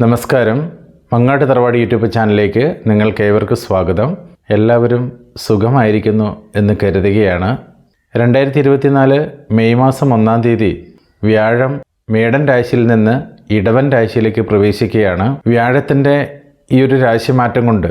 നമസ്കാരം. മങ്ങാട്ട് തറവാട് യൂട്യൂബ് ചാനലിലേക്ക് നിങ്ങൾക്ക് ഏവർക്കും സ്വാഗതം. എല്ലാവരും സുഖമായിരിക്കുന്നു എന്ന് കരുതുകയാണ്. രണ്ടായിരത്തി ഇരുപത്തിനാല് മെയ് മാസം ഒന്നാം തീയതി വ്യാഴം മേടൻ രാശിയിൽ നിന്ന് ഇടവൻ രാശിയിലേക്ക് പ്രവേശിക്കുകയാണ്. വ്യാഴത്തിന്റെ ഈ ഒരു രാശിമാറ്റം കൊണ്ട്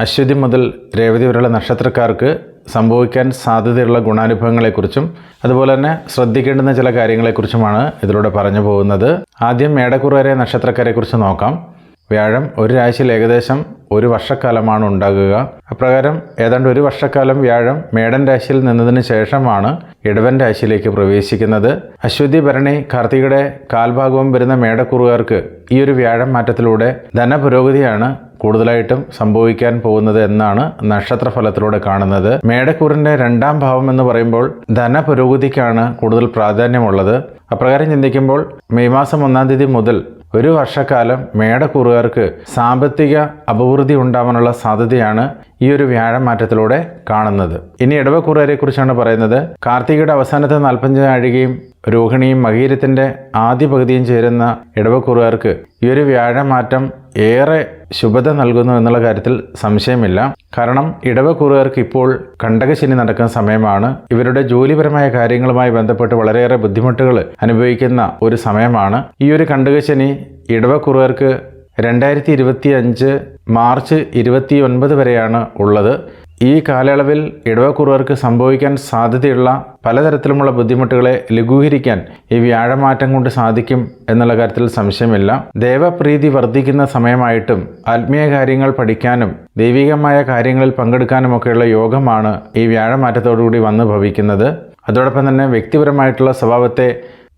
അശ്വതി മുതൽ രേവതി വരെയുള്ള നക്ഷത്രക്കാർക്ക് സംഭവിക്കാൻ സാധ്യതയുള്ള ഗുണാനുഭവങ്ങളെക്കുറിച്ചും അതുപോലെ തന്നെ ശ്രദ്ധിക്കേണ്ടുന്ന ചില കാര്യങ്ങളെക്കുറിച്ചുമാണ് ഇതിലൂടെ പറഞ്ഞു പോകുന്നത്. ആദ്യം മേടക്കുറവരെ നക്ഷത്രക്കാരെക്കുറിച്ച് നോക്കാം. വ്യാഴം ഒരു രാശിയിൽ ഏകദേശം ഒരു വർഷക്കാലമാണ് ഉണ്ടാകുക. അപ്രകാരം ഏതാണ്ട് ഒരു വർഷക്കാലം വ്യാഴം മേടൻ രാശിയിൽ നിന്നതിന് ശേഷമാണ് ഇടവൻ രാശിയിലേക്ക് പ്രവേശിക്കുന്നത്. അശ്വതി ഭരണി കാർത്തികയുടെ കാൽഭാഗവും വരുന്ന മേടക്കുറുകാർക്ക് ഈ ഒരു വ്യാഴം മാറ്റത്തിലൂടെ ധനപുരോഗതിയാണ് കൂടുതലായിട്ടും സംഭവിക്കാൻ പോകുന്നത് എന്നാണ് നക്ഷത്രഫലത്തിലൂടെ കാണുന്നത്. മേടക്കൂറിന്റെ രണ്ടാം ഭാവം എന്ന് പറയുമ്പോൾ ധനപുരോഗതിക്കാണ് കൂടുതൽ പ്രാധാന്യമുള്ളത്. അപ്രകാരം ചിന്തിക്കുമ്പോൾ മെയ് മാസം ഒന്നാം തീയതി മുതൽ ഒരു വർഷക്കാലം മേടക്കൂറുകാർക്ക് സാമ്പത്തിക അഭിവൃദ്ധി ഉണ്ടാവാനുള്ള സാധ്യതയാണ് ഈ ഒരു വ്യാഴമാറ്റത്തിലൂടെ കാണുന്നത്. ഇനി ഇടവക്കൂറുകാരെ കുറിച്ചാണ് പറയുന്നത്. കാർത്തികയുടെ അവസാനത്തെ നാൽപ്പഞ്ച് നാഴികയും രോഹിണിയും മകീരത്തിന്റെ ആദ്യ പകുതിയും ചേരുന്ന ഇടവക്കൂറുകാർക്ക് ഈ ഒരു വ്യാഴമാറ്റം ഏറെ ശുഭത നൽകുന്നു എന്നുള്ള കാര്യത്തിൽ സംശയമില്ല. കാരണം ഇടവക്കൂറുകാർക്ക് ഇപ്പോൾ കണ്ടകശനി നടക്കുന്ന സമയമാണ്. ഇവരുടെ ജോലിപരമായ കാര്യങ്ങളുമായി ബന്ധപ്പെട്ട് വളരെയേറെ ബുദ്ധിമുട്ടുകൾ അനുഭവിക്കുന്ന ഒരു സമയമാണ്. ഈ ഒരു കണ്ടകശനി ഇടവക്കൂറുകാർക്ക് രണ്ടായിരത്തി ഇരുപത്തി അഞ്ച് മാർച്ച് ഇരുപത്തി ഒൻപത് വരെയാണ് ഉള്ളത്. ഈ കാലയളവിൽ ഇടവക്കുറവർക്ക് സംഭവിക്കാൻ സാധ്യതയുള്ള പലതരത്തിലുമുള്ള ബുദ്ധിമുട്ടുകളെ ലഘൂകരിക്കാൻ ഈ വ്യാഴമാറ്റം കൊണ്ട് സാധിക്കും എന്നുള്ള കാര്യത്തിൽ സംശയമില്ല. ദേവപ്രീതി വർദ്ധിക്കുന്ന സമയമായിട്ടും ആത്മീയ കാര്യങ്ങൾ പഠിക്കാനും ദൈവികമായ കാര്യങ്ങളിൽ പങ്കെടുക്കാനുമൊക്കെയുള്ള യോഗമാണ് ഈ വ്യാഴമാറ്റത്തോടുകൂടി വന്ന് ഭവിക്കുന്നത് അതോടൊപ്പം തന്നെ വ്യക്തിപരമായിട്ടുള്ള സ്വഭാവത്തെ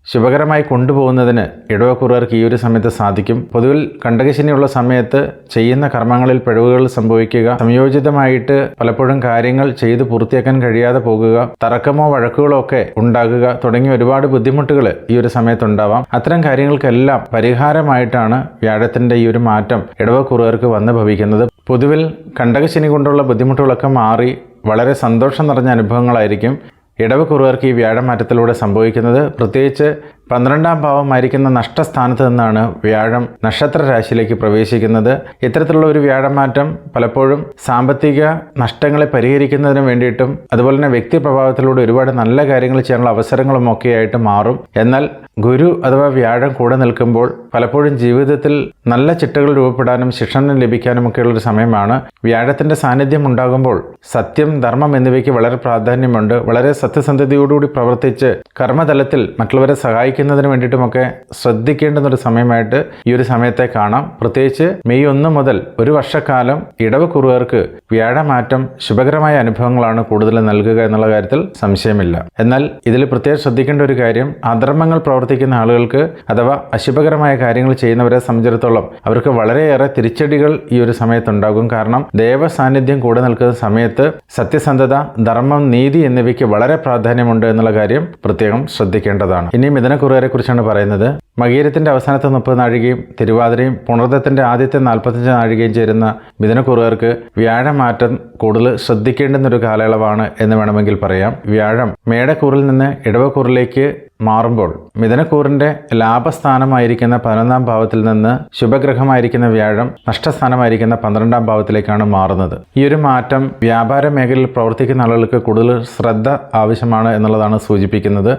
ശുഭകരമായി കൊണ്ടുപോകുന്നതിന് ഇടവക്കുറുകാർക്ക് ഈ ഒരു സമയത്ത് സാധിക്കും. പൊതുവിൽ കണ്ടകശനിയുള്ള സമയത്ത് ചെയ്യുന്ന കർമ്മങ്ങളിൽ പിഴവുകൾ സംഭവിക്കുക സംയോജിതമായിട്ട് പലപ്പോഴും കാര്യങ്ങൾ ചെയ്ത് പൂർത്തിയാക്കാൻ കഴിയാതെ പോകുക തർക്കമോ വഴക്കുകളോ ഒക്കെ ഉണ്ടാകുക തുടങ്ങിയ ഒരുപാട് ബുദ്ധിമുട്ടുകൾ ഈ ഒരു സമയത്ത് ഉണ്ടാവാം അത്തരം കാര്യങ്ങൾക്കെല്ലാം പരിഹാരമായിട്ടാണ് വ്യാഴത്തിന്റെ ഈ ഒരു മാറ്റം ഇടവക്കുറുകാർക്ക് വന്ന് ഭവിക്കുന്നത്. പൊതുവിൽ കണ്ടകശനി കൊണ്ടുള്ള ബുദ്ധിമുട്ടുകളൊക്കെ മാറി വളരെ സന്തോഷം നിറഞ്ഞ അനുഭവങ്ങളായിരിക്കും. ഇടവക്കുറുകാർക്ക് ഈ വ്യാഴമാറ്റത്തിലൂടെ സംഭവിക്കുന്നത് പ്രത്യേകിച്ച് പന്ത്രണ്ടാം ഭാവമായിരിക്കുന്ന നഷ്ടസ്ഥാനത്ത് നിന്നാണ് വ്യാഴം നക്ഷത്ര രാശിയിലേക്ക് പ്രവേശിക്കുന്നത്. ഇത്തരത്തിലുള്ള ഒരു വ്യാഴമാറ്റം പലപ്പോഴും സാമ്പത്തിക നഷ്ടങ്ങളെ പരിഹരിക്കുന്നതിന് വേണ്ടിയിട്ടും അതുപോലെ തന്നെ വ്യക്തി പ്രഭാവത്തിലൂടെ ഒരുപാട് നല്ല കാര്യങ്ങൾ ചെയ്യാനുള്ള അവസരങ്ങളും ഒക്കെയായിട്ട് മാറും. എന്നാൽ ഗുരു അഥവാ വ്യാഴം കൂടെ നിൽക്കുമ്പോൾ പലപ്പോഴും ജീവിതത്തിൽ നല്ല ചിട്ടകൾ രൂപപ്പെടാനും ശിക്ഷണം ലഭിക്കാനും ഒക്കെയുള്ള ഒരു സമയമാണ്. വ്യാഴത്തിന്റെ സാന്നിധ്യം ഉണ്ടാകുമ്പോൾ സത്യം ധർമ്മം എന്നിവയ്ക്ക് വളരെ പ്രാധാന്യമുണ്ട്. വളരെ സത്യസന്ധതയോടുകൂടി പ്രവർത്തിച്ച് കർമ്മതലത്തിൽ മറ്റുള്ളവരെ സഹായിക്കുന്നതിന് വേണ്ടിയിട്ടുമൊക്കെ ശ്രദ്ധിക്കേണ്ടുന്ന ഒരു സമയമായിട്ട് ഈ ഒരു സമയത്തെ കാണാം. പ്രത്യേകിച്ച് മെയ് ഒന്ന് മുതൽ ഒരു വർഷക്കാലം ഇടവ് കുറുകർക്ക് വ്യാഴമാറ്റം ശുഭകരമായ അനുഭവങ്ങളാണ് കൂടുതൽ നൽകുക എന്നുള്ള കാര്യത്തിൽ സംശയമില്ല. എന്നാൽ ഇതിൽ പ്രത്യേകം ശ്രദ്ധിക്കേണ്ട ഒരു കാര്യം അധർമ്മങ്ങൾ പ്രവർത്തിക്കുന്ന ആളുകൾക്ക് അഥവാ അശുഭകരമായ കാര്യങ്ങൾ ചെയ്യുന്നവരെ സംബന്ധിച്ചിടത്തോളം അവർക്ക് വളരെയേറെ തിരിച്ചടികൾ ഈ ഒരു സമയത്തുണ്ടാകും. കാരണം ദേവ സാന്നിധ്യം കൂടെ നിൽക്കുന്ന സമയത്ത് സത്യസന്ധത ധർമ്മം നീതി എന്നിവയ്ക്ക് വളരെ പ്രാധാന്യമുണ്ട് എന്നുള്ള കാര്യം പ്രത്യേകം ശ്രദ്ധിക്കേണ്ടതാണ്. ഇനിയും ഇനി മിഥുനക്കുറുകാരെ കുറിച്ചാണ് പറയുന്നത്. മകീരത്തിന്റെ അവസാനത്തെ മുപ്പത് നാഴികയും തിരുവാതിരയും പുണർദത്തിന്റെ ആദ്യത്തെ നാൽപ്പത്തഞ്ച് നാഴികയും ചേരുന്ന മിഥുനക്കുറുകാർക്ക് വ്യാഴമാറ്റം കൂടുതൽ ശ്രദ്ധിക്കേണ്ടുന്ന ഒരു കാലയളവാണ് എന്ന് വേണമെങ്കിൽ പറയാം. വ്യാഴം മേടക്കൂറിൽ നിന്ന് ഇടവക്കൂറിലേക്ക് മാറുമ്പോൾ മിഥുനക്കൂറിന്റെ ലാഭസ്ഥാനമായിരിക്കുന്ന പതിനൊന്നാം ഭാവത്തിൽ നിന്ന് ശുഭഗ്രഹമായിരിക്കുന്ന വ്യാഴം നഷ്ടസ്ഥാനമായിരിക്കുന്ന പന്ത്രണ്ടാം ഭാവത്തിലേക്കാണ് മാറുന്നത്. ഈ ഒരു മാറ്റം വ്യാപാര മേഖലയിൽ പ്രവർത്തിക്കുന്ന ആളുകൾക്ക് കൂടുതൽ ശ്രദ്ധ ആവശ്യമാണ് എന്നുള്ളതാണ് സൂചിപ്പിക്കുന്നത്.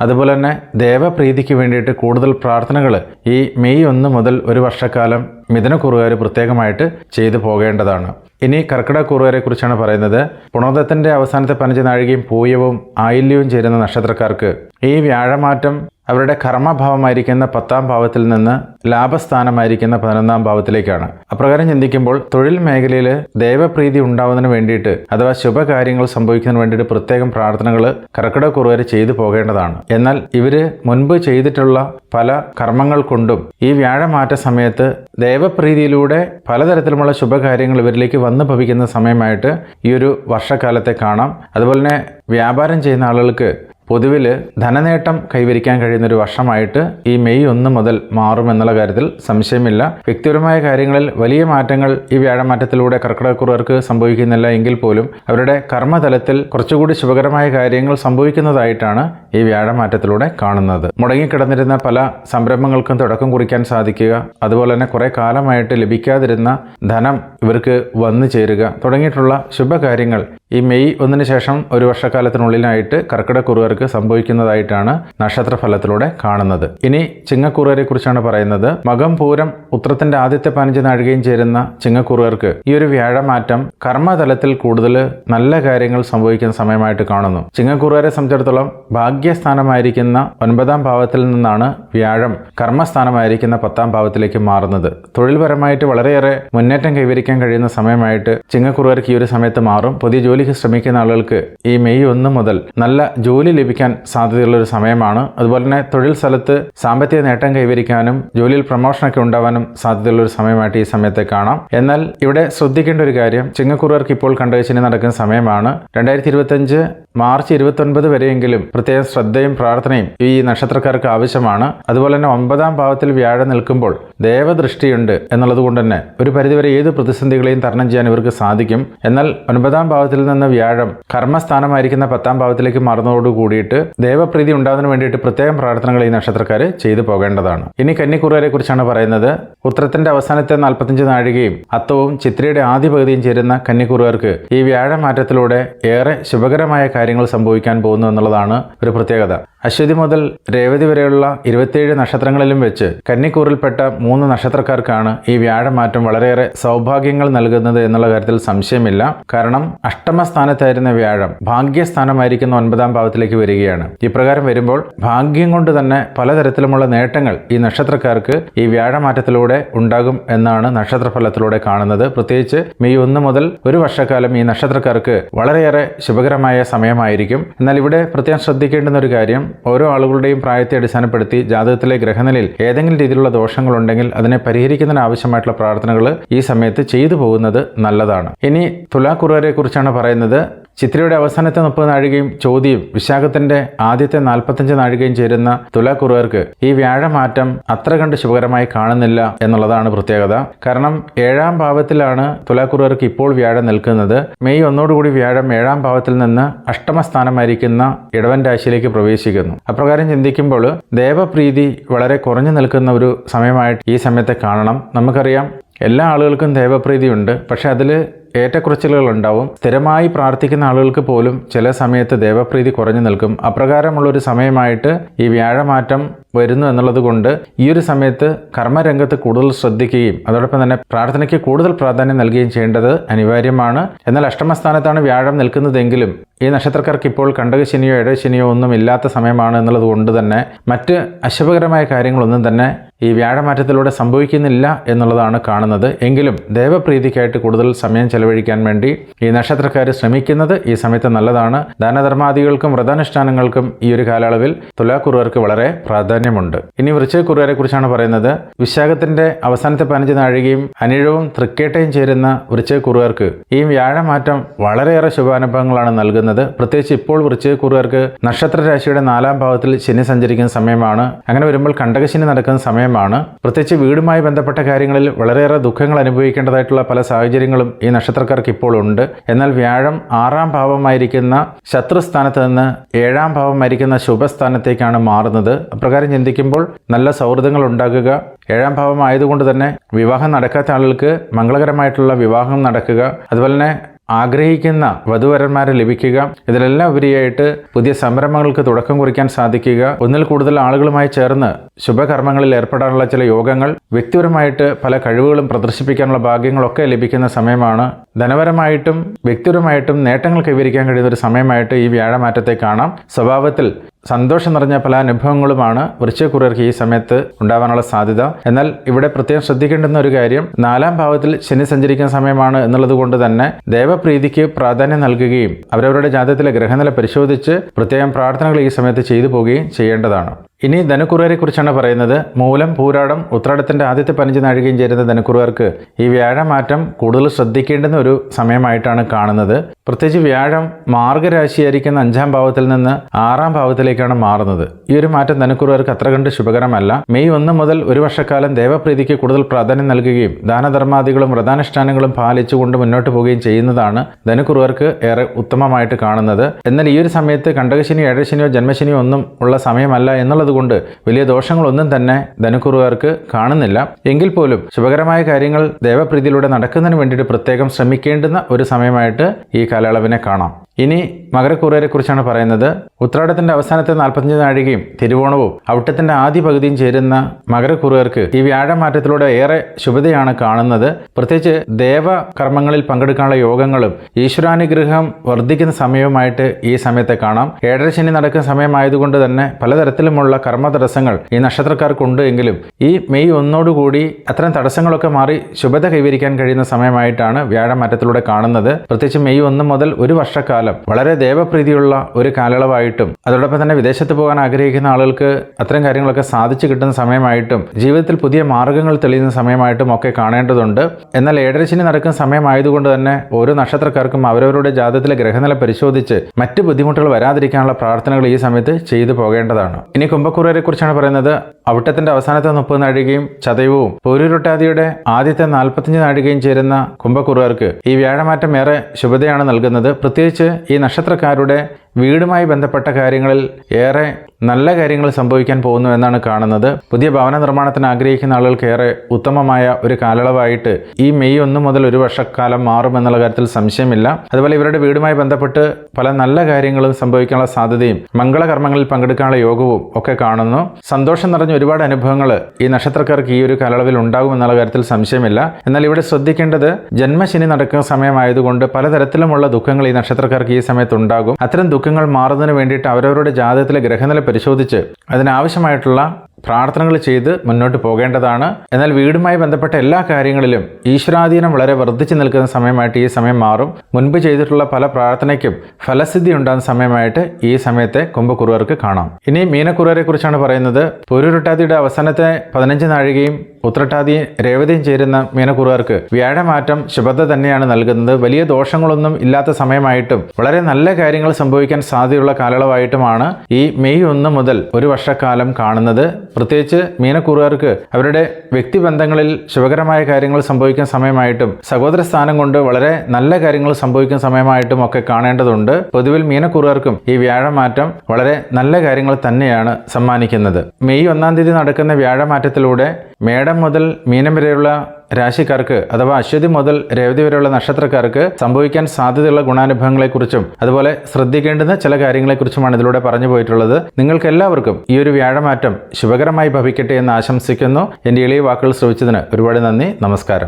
അതുപോലെ തന്നെ ദേവപ്രീതിക്ക് വേണ്ടിയിട്ട് കൂടുതൽ പ്രാർത്ഥനകൾ ഈ മെയ് ഒന്ന് മുതൽ ഒരു വർഷക്കാലം മിഥുനക്കുറുകാർ പ്രത്യേകമായിട്ട് ചെയ്തു പോകേണ്ടതാണ്. ഇനി കർക്കിടക്കുറുകാരെ കുറിച്ചാണ് പറയുന്നത്. പുണോദത്തിന്റെ അവസാനത്തെ പതിനഞ്ച് നാഴികയും പൂയവും ആയില്യവും ചേരുന്ന നക്ഷത്രക്കാർക്ക് ഈ വ്യാഴമാറ്റം അവരുടെ കർമ്മഭാവമായിരിക്കുന്ന പത്താം ഭാവത്തിൽ നിന്ന് ലാഭസ്ഥാനമായിരിക്കുന്ന പതിനൊന്നാം ഭാവത്തിലേക്കാണ്. അപ്രകാരം ചിന്തിക്കുമ്പോൾ തൊഴിൽ മേഖലയിൽ ദേവപ്രീതി ഉണ്ടാവുന്നതിന് വേണ്ടിയിട്ട് അഥവാ ശുഭകാര്യങ്ങൾ സംഭവിക്കുന്നതിന് വേണ്ടിയിട്ട് പ്രത്യേകം പ്രാർത്ഥനകൾ കർക്കിടക്കുറുവർ ചെയ്തു പോകേണ്ടതാണ്. എന്നാൽ ഇവർ മുൻപ് ചെയ്തിട്ടുള്ള പല കർമ്മങ്ങൾ കൊണ്ടും ഈ വ്യാഴമാറ്റ സമയത്ത് ദേവപ്രീതിയിലൂടെ പലതരത്തിലുമുള്ള ശുഭകാര്യങ്ങൾ ഇവരിലേക്ക് വന്നു ഭവിക്കുന്ന സമയമായിട്ട് ഈ ഒരു വർഷക്കാലത്തെ കാണാം. അതുപോലെ തന്നെ വ്യാപാരം ചെയ്യുന്ന ആളുകൾക്ക് പൊതുവിൽ ധനനേട്ടം കൈവരിക്കാൻ കഴിയുന്ന ഒരു വർഷമായിട്ട് ഈ മെയ് ഒന്ന് മുതൽ മാറുമെന്നുള്ള കാര്യത്തിൽ സംശയമില്ല. വ്യക്തിപരമായ കാര്യങ്ങളിൽ വലിയ മാറ്റങ്ങൾ ഈ വ്യാഴമാറ്റത്തിലൂടെ കർക്കിടകക്കുറവർക്ക് സംഭവിക്കുന്നില്ല എങ്കിൽ പോലും അവരുടെ കർമ്മതലത്തിൽ കുറച്ചുകൂടി ശുഭകരമായ കാര്യങ്ങൾ സംഭവിക്കുന്നതായിട്ടാണ് ഈ വ്യാഴമാറ്റത്തിലൂടെ കാണുന്നത്. മുടങ്ങിക്കിടന്നിരുന്ന പല സംരംഭങ്ങൾക്കും തുടക്കം കുറിക്കാൻ സാധിക്കുക അതുപോലെ തന്നെ കുറേ കാലമായിട്ട് ലഭിക്കാതിരുന്ന ധനം ഇവർക്ക് വന്നു ചേരുക തുടങ്ങിയിട്ടുള്ള ശുഭകാര്യങ്ങൾ ഈ മെയ് ഒന്നിന് ശേഷം ഒരു വർഷക്കാലത്തിനുള്ളിലായിട്ട് കർക്കിടക്കുറുകർക്ക് സംഭവിക്കുന്നതായിട്ടാണ് നക്ഷത്ര ഫലത്തിലൂടെ കാണുന്നത്. ഇനി ചിങ്ങക്കുറുകരെ കുറിച്ചാണ് പറയുന്നത്. മകം പൂരം ഉത്രത്തിന്റെ ആദ്യത്തെ പതിനഞ്ച് നാഴികയും ചേരുന്ന ചിങ്ങക്കുറുകർക്ക് ഈ ഒരു വ്യാഴമാറ്റം കർമ്മതലത്തിൽ കൂടുതൽ നല്ല കാര്യങ്ങൾ സംഭവിക്കുന്ന സമയമായിട്ട് കാണുന്നു. ചിങ്ങക്കുറുകരെ സംബന്ധിച്ചിടത്തോളം ഭാഗ്യസ്ഥാനമായിരിക്കുന്ന ഒൻപതാം ഭാവത്തിൽ നിന്നാണ് വ്യാഴം കർമ്മസ്ഥാനമായിരിക്കുന്ന പത്താം ഭാവത്തിലേക്ക് മാറുന്നത്. തൊഴിൽപരമായിട്ട് വളരെയേറെ മുന്നേറ്റം കൈവരിക്കാൻ കഴിയുന്ന സമയമായിട്ട് ചിങ്ങക്കുറുകർക്ക് ഈ ഒരു സമയത്ത് മാറും. പുതിയ ജോലിക്ക് ശ്രമിക്കുന്ന ആളുകൾക്ക് ഈ മെയ് ഒന്ന് മുതൽ നല്ല ജോലി ലഭിക്കാൻ സാധ്യതയുള്ള ഒരു സമയമാണ്. അതുപോലെ തന്നെ തൊഴിൽ സ്ഥലത്ത് സാമ്പത്തിക നേട്ടം കൈവരിക്കാനും ജോലിയിൽ പ്രമോഷനൊക്കെ ഉണ്ടാവാനും സാധ്യതയുള്ള ഒരു സമയമായിട്ട് ഈ സമയത്തെ കാണാം. എന്നാൽ ഇവിടെ ശ്രദ്ധിക്കേണ്ട ഒരു കാര്യം ചിങ്ങക്കുറുവർക്ക് ഇപ്പോൾ കണ്ടുവച്ചിന് നടക്കുന്ന സമയമാണ്. രണ്ടായിരത്തി ഇരുപത്തഞ്ച് മാർച്ച് ഇരുപത്തൊൻപത് വരെയെങ്കിലും പ്രത്യേക ശ്രദ്ധയും പ്രാർത്ഥനയും ഈ നക്ഷത്രക്കാർക്ക് ആവശ്യമാണ്. അതുപോലെ തന്നെ ഒമ്പതാം ഭാവത്തിൽ വ്യാഴം നിൽക്കുമ്പോൾ ദേവദൃഷ്ടിയുണ്ട് എന്നുള്ളത് കൊണ്ട് തന്നെ ഒരു പരിധിവരെ ഏത് പ്രതിസന്ധികളെയും തരണം ചെയ്യാൻ ഇവർക്ക് സാധിക്കും. എന്നാൽ ഒൻപതാം ഭാവത്തിൽ നിന്ന് വ്യാഴം കർമ്മസ്ഥാനമായിരിക്കുന്ന പത്താം ഭാവത്തിലേക്ക് മാറുന്നതോട് കൂടിയിട്ട് ദേവപ്രീതി ഉണ്ടാകുന്നതിന് വേണ്ടിയിട്ട് പ്രത്യേകം പ്രാർത്ഥനകൾ ഈ നക്ഷത്രക്കാർ ചെയ്തു പോകേണ്ടതാണ്. ഇനി കന്നിക്കുറുവരെ കുറിച്ചാണ് പറയുന്നത്. ഉത്രത്തിന്റെ അവസാനത്തെ നാൽപ്പത്തഞ്ച് നാഴികയും അത്തവും ചിത്രയുടെ ആദ്യ പകുതിയും ചേരുന്ന കന്നിക്കുറുവർക്ക് ഈ വ്യാഴമാറ്റത്തിലൂടെ ഏറെ ശുഭകരമായ കാര്യങ്ങൾ സംഭവിക്കാൻ പോകുന്നു എന്നുള്ളതാണ് ഒരു പ്രത്യേകത. അശ്വതി മുതൽ രേവതി വരെയുള്ള ഇരുപത്തിയേഴ് നക്ഷത്രങ്ങളിലും വെച്ച് കന്നിക്കൂറിൽപ്പെട്ട മൂന്ന് നക്ഷത്രക്കാർക്കാണ് ഈ വ്യാഴമാറ്റം വളരെയേറെ സൗഭാഗ്യങ്ങൾ നൽകുന്നത് എന്നുള്ള കാര്യത്തിൽ സംശയമില്ല. കാരണം അഷ്ടമ അഷ്ടമസ്ഥാനത്തായിരുന്ന വ്യാഴം ഭാഗ്യസ്ഥാനമായിരിക്കുന്ന ഒൻപതാം ഭാവത്തിലേക്ക് വരികയാണ്. ഇപ്രകാരം വരുമ്പോൾ ഭാഗ്യം കൊണ്ട് തന്നെ പലതരത്തിലുമുള്ള നേട്ടങ്ങൾ ഈ നക്ഷത്രക്കാർക്ക് ഈ വ്യാഴമാറ്റത്തിലൂടെ ഉണ്ടാകും എന്നാണ് നക്ഷത്രഫലത്തിലൂടെ കാണുന്നത്. പ്രത്യേകിച്ച് മെയ് ഒന്ന് മുതൽ ഒരു വർഷക്കാലം ഈ നക്ഷത്രക്കാർക്ക് വളരെയേറെ ശുഭകരമായ സമയമായിരിക്കും. എന്നാൽ ഇവിടെ പ്രത്യേകം ശ്രദ്ധിക്കേണ്ടുന്ന ഒരു കാര്യം ഓരോ ആളുകളുടെയും പ്രായത്തെ അടിസ്ഥാനപ്പെടുത്തി ജാതകത്തിലെ ഗ്രഹനിലയിൽ ഏതെങ്കിലും രീതിയിലുള്ള ദോഷങ്ങളുണ്ടെങ്കിൽ അതിനെ പരിഹരിക്കുന്നതിന് ആവശ്യമായിട്ടുള്ള പ്രാർത്ഥനകൾ ഈ സമയത്ത് ചെയ്തു പോകുന്നത് നല്ലതാണ്. ഇനി തുലാക്കുറുവരെ കുറിച്ചാണ് പറയുന്നത്. ചിത്രയുടെ അവസാനത്തെ മുപ്പത് നാഴികയും ചോദ്യം വിശാഖത്തിന്റെ ആദ്യത്തെ നാൽപ്പത്തഞ്ച് നാഴികയും ചേരുന്ന തുലാക്കുറുവർക്ക് ഈ വ്യാഴമാറ്റം അത്ര കണ്ട് ശുഭകരമായി കാണുന്നില്ല എന്നുള്ളതാണ് പ്രത്യേകത. കാരണം ഏഴാം ഭാവത്തിലാണ് തുലാക്കുറുവർക്ക് ഇപ്പോൾ വ്യാഴം നിൽക്കുന്നത്. മെയ് ഒന്നോടുകൂടി വ്യാഴം ഏഴാം ഭാവത്തിൽ നിന്ന് അഷ്ടമസ്ഥാനമായിരിക്കുന്ന ഇടവൻ രാശിയിലേക്ക് പ്രവേശിക്കുന്നു. അപ്രകാരം ചിന്തിക്കുമ്പോൾ ദേവപ്രീതി വളരെ കുറഞ്ഞു നിൽക്കുന്ന ഒരു സമയമായിട്ട് ഈ സമയത്തെ കാണണം. നമുക്കറിയാം എല്ലാ ആളുകൾക്കും ദേവപ്രീതിയുണ്ട്. പക്ഷെ അതിൽ ഏറ്റക്കുറച്ചിലുകൾ ഉണ്ടാവും സ്ഥിരമായി പ്രാർത്ഥിക്കുന്ന ആളുകൾക്ക് പോലും ചില സമയത്ത് ദേവപ്രീതി കുറഞ്ഞു നിൽക്കും. അപ്രകാരമുള്ള ഒരു സമയമായിട്ട് ഈ വ്യാഴമാറ്റം വരുന്നു എന്നുള്ളത് കൊണ്ട് ഈ ഒരു സമയത്ത് കർമ്മരംഗത്ത് കൂടുതൽ ശ്രദ്ധിക്കുകയും അതോടൊപ്പം തന്നെ പ്രാർത്ഥനയ്ക്ക് കൂടുതൽ പ്രാധാന്യം നൽകുകയും ചെയ്യേണ്ടത് അനിവാര്യമാണ്. എന്നാൽ അഷ്ടമസ്ഥാനത്താണ് വ്യാഴം നിൽക്കുന്നതെങ്കിലും ഈ നക്ഷത്രക്കാർക്ക് ഇപ്പോൾ കണ്ടകശനിയോ ഇടശനിയോ ഒന്നും ഇല്ലാത്ത സമയമാണ് എന്നുള്ളത് കൊണ്ട് തന്നെ മറ്റ് അശുഭകരമായ കാര്യങ്ങളൊന്നും തന്നെ ഈ വ്യാഴമാറ്റത്തിലൂടെ സംഭവിക്കുന്നില്ല എന്നുള്ളതാണ് കാണുന്നത്. എങ്കിലും ദേവപ്രീതിക്കായിട്ട് കൂടുതൽ സമയം ചെലവഴിക്കാൻ വേണ്ടി ഈ നക്ഷത്രക്കാർ ശ്രമിക്കുന്നത് ഈ സമയത്ത് നല്ലതാണ്. ദാനധർമാദികൾക്കും വ്രതാനുഷ്ഠാനങ്ങൾക്കും ഈ ഒരു കാലയളവിൽ തുലാക്കുറുവർക്ക് വളരെ പ്രാധാന്യമുണ്ട്. ഇനി വൃശ്ചകുറുവരെ കുറിച്ചാണ് പറയുന്നത്. വിശാഖത്തിന്റെ അവസാനത്തെ പതിനഞ്ച് നാഴികയും അനിഴവും തൃക്കേട്ടയും ചേരുന്ന വൃശ്ചകുറുവർക്ക് ഈ വ്യാഴമാറ്റം വളരെയേറെ ശുഭാനുഭവങ്ങളാണ് നൽകുന്നത്. പ്രത്യേകിച്ച് ഇപ്പോൾ വൃശ്ചകുറുവർക്ക് നക്ഷത്ര രാശിയുടെ നാലാം ഭാഗത്തിൽ ശനി സഞ്ചരിക്കുന്ന സമയമാണ്. അങ്ങനെ വരുമ്പോൾ കണ്ടകശനി നടക്കുന്ന സമയമാണ്. പ്രത്യേകിച്ച് വീടുമായി ബന്ധപ്പെട്ട കാര്യങ്ങളിൽ വളരെയേറെ ദുഃഖങ്ങൾ അനുഭവിക്കേണ്ടതായിട്ടുള്ള പല സാഹചര്യങ്ങളും ഈ നക്ഷത്രക്കാർക്ക് ഇപ്പോൾ ഉണ്ട് എന്നാൽ വ്യാഴം ആറാം ഭാവമായിരിക്കുന്ന ശത്രുസ്ഥാനത്ത് നിന്ന് ഏഴാം ഭാവമായിരിക്കുന്ന ശുഭസ്ഥാനത്തേക്കാണ് മാറുന്നത്. അപ്രകാരം ചിന്തിക്കുമ്പോൾ നല്ല സൗഹൃദങ്ങൾ ഉണ്ടാകുക. ഏഴാം ഭാവം ആയതുകൊണ്ട് തന്നെ വിവാഹം നടക്കാത്ത ആളുകൾക്ക് മംഗളകരമായിട്ടുള്ള വിവാഹം നടക്കുക. അതുപോലെ തന്നെ ആഗ്രഹിക്കുന്ന വധുവരന്മാരെ ലഭിക്കുക. ഇതിലെല്ലാം ഉപരിയായിട്ട് പുതിയ സംരംഭങ്ങൾക്ക് തുടക്കം കുറിക്കാൻ സാധിക്കുക. ഒന്നിൽ കൂടുതൽ ആളുകളുമായി ചേർന്ന് ശുഭകർമ്മങ്ങളിൽ ഏർപ്പെടാനുള്ള ചില യോഗങ്ങൾ വ്യക്തിപരമായിട്ട് പല കഴിവുകളും പ്രദർശിപ്പിക്കാനുള്ള ഭാഗ്യങ്ങളൊക്കെ ലഭിക്കുന്ന സമയമാണ്. ധനപരമായിട്ടും വ്യക്തിപരമായിട്ടും നേട്ടങ്ങൾ കൈവരിക്കാൻ കഴിയുന്ന ഒരു സമയമായിട്ട് ഈ വ്യാഴമാറ്റത്തെ കാണാം. സ്വഭാവത്തിൽ സന്തോഷം നിറഞ്ഞ പല അനുഭവങ്ങളുമാണ് വൃശ്ചകുറിയർക്ക് ഈ സമയത്ത് ഉണ്ടാവാനുള്ള സാധ്യത. എന്നാൽ ഇവിടെ പ്രത്യേകം ശ്രദ്ധിക്കേണ്ടുന്ന ഒരു കാര്യം നാലാം ഭാവത്തിൽ ശനി സഞ്ചരിക്കുന്ന സമയമാണ് എന്നുള്ളത് കൊണ്ട് തന്നെ ദേവപ്രീതിക്ക് പ്രാധാന്യം നൽകുകയും അവരവരുടെ ജാതത്തിലെ ഗ്രഹനില പരിശോധിച്ച് പ്രത്യേകം പ്രാർത്ഥനകൾ ഈ സമയത്ത് ചെയ്തു പോവുകയും ചെയ്യേണ്ടതാണ്. ഇനി ധനുക്കുറുവരെ കുറിച്ചാണ് പറയുന്നത്. മൂലം പൂരാടം ഉത്രാടത്തിന്റെ ആദ്യത്തെ പതിനഞ്ച് നാഴികയും ചേരുന്ന ധനുക്കുറുവർക്ക് ഈ വ്യാഴമാറ്റം കൂടുതൽ ശ്രദ്ധിക്കേണ്ടുന്ന ഒരു സമയമായിട്ടാണ് കാണുന്നത്. പ്രത്യേകിച്ച് വ്യാഴം മാർഗരാശിയായിരിക്കുന്ന അഞ്ചാം ഭാവത്തിൽ നിന്ന് ആറാം ഭാവത്തിലേക്കാണ് മാറുന്നത്. ഈ ഒരു മാറ്റം ധനുക്കുറുവർക്ക് അത്ര കണ്ട് ശുഭകരമല്ല. മെയ് ഒന്ന് മുതൽ ഒരു വർഷക്കാലം ദേവപ്രീതിക്ക് കൂടുതൽ പ്രാധാന്യം നൽകുകയും ദാനധർമാദികളും വ്രതാനുഷ്ഠാനങ്ങളും പാലിച്ചുകൊണ്ട് മുന്നോട്ട് പോവുകയും ചെയ്യുന്നതാണ് ധനുക്കുറുവർക്ക് ഏറെ ഉത്തമമായിട്ട് കാണുന്നത്. എന്നാൽ ഈ ഒരു സമയത്ത് കണ്ടകശനിയോ ഏഴശനിയോ ജന്മശനിയോ ഒന്നും ഉള്ള സമയമല്ല എന്നുള്ളത് കൊണ്ട് വലിയ ദോഷങ്ങളൊന്നും തന്നെ ധനുക്കുറുകാർക്ക് കാണുന്നില്ല. എങ്കിൽ പോലും ശുഭകരമായ കാര്യങ്ങൾ ദേവപ്രീതിയിലൂടെ നടക്കുന്നതിന് വേണ്ടിയിട്ട് പ്രത്യേകം ശ്രമിക്കേണ്ടുന്ന ഒരു സമയമായിട്ട് ഈ കാലയളവിനെ കാണാം. ഇനി മകരക്കുറുകരെ കുറിച്ചാണ് പറയുന്നത്. ഉത്രാടത്തിന്റെ അവസാനത്തെ നാൽപ്പത്തഞ്ച് നാഴികയും തിരുവോണവും ഔട്ടത്തിന്റെ ആദ്യ പകുതിയും ചേരുന്ന മകരക്കൂറുകാർക്ക് ഈ വ്യാഴമാറ്റത്തിലൂടെ ഏറെ ശുഭതയാണ് കാണുന്നത്. പ്രത്യേകിച്ച് ദേവ കർമ്മങ്ങളിൽ പങ്കെടുക്കാനുള്ള യോഗങ്ങളും ഈശ്വരാനുഗ്രഹം വർദ്ധിക്കുന്ന സമയവുമായിട്ട് ഈ സമയത്തെ കാണാം. ഏഴര ശനി നടക്കുന്ന സമയമായതുകൊണ്ട് തന്നെ പലതരത്തിലുമുള്ള കർമ്മ തടസ്സങ്ങൾ ഈ നക്ഷത്രക്കാർക്കുണ്ട് എങ്കിലും ഈ മെയ് ഒന്നോടുകൂടി അത്തരം തടസ്സങ്ങളൊക്കെ മാറി ശുഭത കൈവരിക്കാൻ കഴിയുന്ന സമയമായിട്ടാണ് വ്യാഴമാറ്റത്തിലൂടെ കാണുന്നത്. പ്രത്യേകിച്ച് മെയ് ഒന്ന് മുതൽ ഒരു വർഷക്കാലം വളരെ ദേവപ്രീതിയുള്ള ഒരു കാലയളവായിട്ടും അതോടൊപ്പം തന്നെ വിദേശത്ത് പോകാൻ ആഗ്രഹിക്കുന്ന ആളുകൾക്ക് അത്തരം കാര്യങ്ങളൊക്കെ സാധിച്ചു കിട്ടുന്ന സമയമായിട്ടും ജീവിതത്തിൽ പുതിയ മാർഗങ്ങൾ തെളിയുന്ന സമയമായിട്ടും ഒക്കെ കാണേണ്ടതുണ്ട്. എന്നാൽ ഏഴരശനി നടക്കുന്ന സമയമായതുകൊണ്ട് തന്നെ ഓരോ നക്ഷത്രക്കാർക്കും അവരവരുടെ ജാതത്തിലെ ഗ്രഹനില പരിശോധിച്ച് മറ്റ് ബുദ്ധിമുട്ടുകൾ വരാതിരിക്കാനുള്ള പ്രാർത്ഥനകൾ ഈ സമയത്ത് ചെയ്തു പോകേണ്ടതാണ്. ഇനി കുംഭക്കുറരെ കുറിച്ചാണ് പറയുന്നത്. അവിട്ടത്തിന്റെ അവസാനത്തെ മുപ്പത് നാഴികയും ചതയവും പോരൂരുട്ടാതിയുടെ ആദ്യത്തെ നാൽപ്പത്തിയഞ്ച് നാഴികയും ചേരുന്ന കുംഭക്കുറുകാർക്ക് ഈ വ്യാഴമാറ്റം ഏറെ ശുഭതയാണ് നൽകുന്നത്. പ്രത്യേകിച്ച് ഈ നക്ഷത്രക്കാരുടെ വീടുമായി ബന്ധപ്പെട്ട കാര്യങ്ങളിൽ ഏറെ നല്ല കാര്യങ്ങൾ സംഭവിക്കാൻ പോകുന്നു എന്നാണ് കാണുന്നത്. പുതിയ ഭവന നിർമ്മാണത്തിന് ആഗ്രഹിക്കുന്ന ആളുകൾക്ക് ഏറെ ഉത്തമമായ ഒരു കാലയളവായിട്ട് ഈ മെയ് ഒന്ന് മുതൽ ഒരു വർഷക്കാലം മാറുമെന്നുള്ള കാര്യത്തിൽ സംശയമില്ല. അതുപോലെ ഇവരുടെ വീടുമായി ബന്ധപ്പെട്ട് പല നല്ല കാര്യങ്ങളും സംഭവിക്കാനുള്ള സാധ്യതയും മംഗളകർമ്മങ്ങളിൽ പങ്കെടുക്കാനുള്ള യോഗവും ഒക്കെ കാണുന്നു. സന്തോഷം നിറഞ്ഞ ഒരുപാട് അനുഭവങ്ങൾ ഈ നക്ഷത്രക്കാർക്ക് ഈ ഒരു കാലയളവിൽ ഉണ്ടാകുമെന്നുള്ള കാര്യത്തിൽ സംശയമില്ല. എന്നാൽ ഇവിടെ ശ്രദ്ധിക്കേണ്ടത് ജന്മശനി നടക്കുന്ന സമയമായതുകൊണ്ട് പലതരത്തിലുമുള്ള ദുഃഖങ്ങൾ ഈ നക്ഷത്രക്കാർക്ക് ഈ സമയത്ത് ഉണ്ടാകും. അത്തരം ദുഃഖങ്ങൾ മാറുന്നതിന് വേണ്ടിയിട്ട് അവരവരുടെ ജാതകത്തിലെ ഗ്രഹനില പരിശോധിച്ച് അതിനാവശ്യമായിട്ടുള്ള പ്രാർത്ഥനകൾ ചെയ്ത് മുന്നോട്ട് പോകേണ്ടതാണ്. എന്നാൽ വീടുമായി ബന്ധപ്പെട്ട എല്ലാ കാര്യങ്ങളിലും ഈശ്വരാധീനം വളരെ വർദ്ധിച്ചു നിൽക്കുന്ന സമയമായിട്ട് ഈ സമയം മാറും. മുൻപ് ചെയ്തിട്ടുള്ള പല പ്രാർത്ഥനയ്ക്കും ഫലസിദ്ധി ഉണ്ടാകുന്ന സമയമായിട്ട് ഈ സമയത്തെ കുംഭക്കുറുവർക്ക് കാണാം. ഇനി മീനക്കുറുവരെ കുറിച്ചാണ് പറയുന്നത്. പൊരുരുട്ടാതിയുടെ അവസാനത്തെ പതിനഞ്ച് നാഴികയും ഉത്രട്ടാതി രേവതിയും ചേരുന്ന മീനക്കുറുകാർക്ക് വ്യാഴമാറ്റം ശുഭത തന്നെയാണ് നൽകുന്നത്. വലിയ ദോഷങ്ങളൊന്നും ഇല്ലാത്ത സമയമായിട്ടും വളരെ നല്ല കാര്യങ്ങൾ സംഭവിക്കാൻ സാധ്യതയുള്ള കാലയളവായിട്ടുമാണ് ഈ മെയ് ഒന്ന് മുതൽ ഒരു വർഷക്കാലം കാണുന്നത്. പ്രത്യേകിച്ച് മീനക്കുറുകാർക്ക് അവരുടെ വ്യക്തിബന്ധങ്ങളിൽ ശുഭകരമായ കാര്യങ്ങൾ സംഭവിക്കുന്ന സമയമായിട്ടും സഹോദര സ്ഥാനം കൊണ്ട് വളരെ നല്ല കാര്യങ്ങൾ സംഭവിക്കുന്ന സമയമായിട്ടും ഒക്കെ കാണേണ്ടതുണ്ട്. പൊതുവിൽ മീനക്കുറുകാർക്കും ഈ വ്യാഴമാറ്റം വളരെ നല്ല കാര്യങ്ങൾ തന്നെയാണ് സമ്മാനിക്കുന്നത്. മെയ് ഒന്നാം തീയതി നടക്കുന്ന വ്യാഴമാറ്റത്തിലൂടെ മേടം മുതൽ മീനം വരെയുള്ള രാശിക്കാർക്ക് അഥവാ അശ്വതി മുതൽ രേവതി വരെയുള്ള നക്ഷത്രക്കാർക്ക് സംഭവിക്കാൻ സാധ്യതയുള്ള ഗുണാനുഭവങ്ങളെക്കുറിച്ചും അതുപോലെ ശ്രദ്ധിക്കേണ്ടുന്ന ചില കാര്യങ്ങളെക്കുറിച്ചുമാണ് ഇതിലൂടെ പറഞ്ഞു പോയിട്ടുള്ളത്. നിങ്ങൾക്ക് എല്ലാവർക്കും ഈ ഒരു വ്യാഴമാറ്റം ശുഭകരമായി ഭവിക്കട്ടെ എന്ന് ആശംസിക്കുന്നു. എന്റെ എളിയ വാക്കുകൾ ശ്രമിച്ചതിന് ഒരുപാട് നന്ദി. നമസ്കാരം.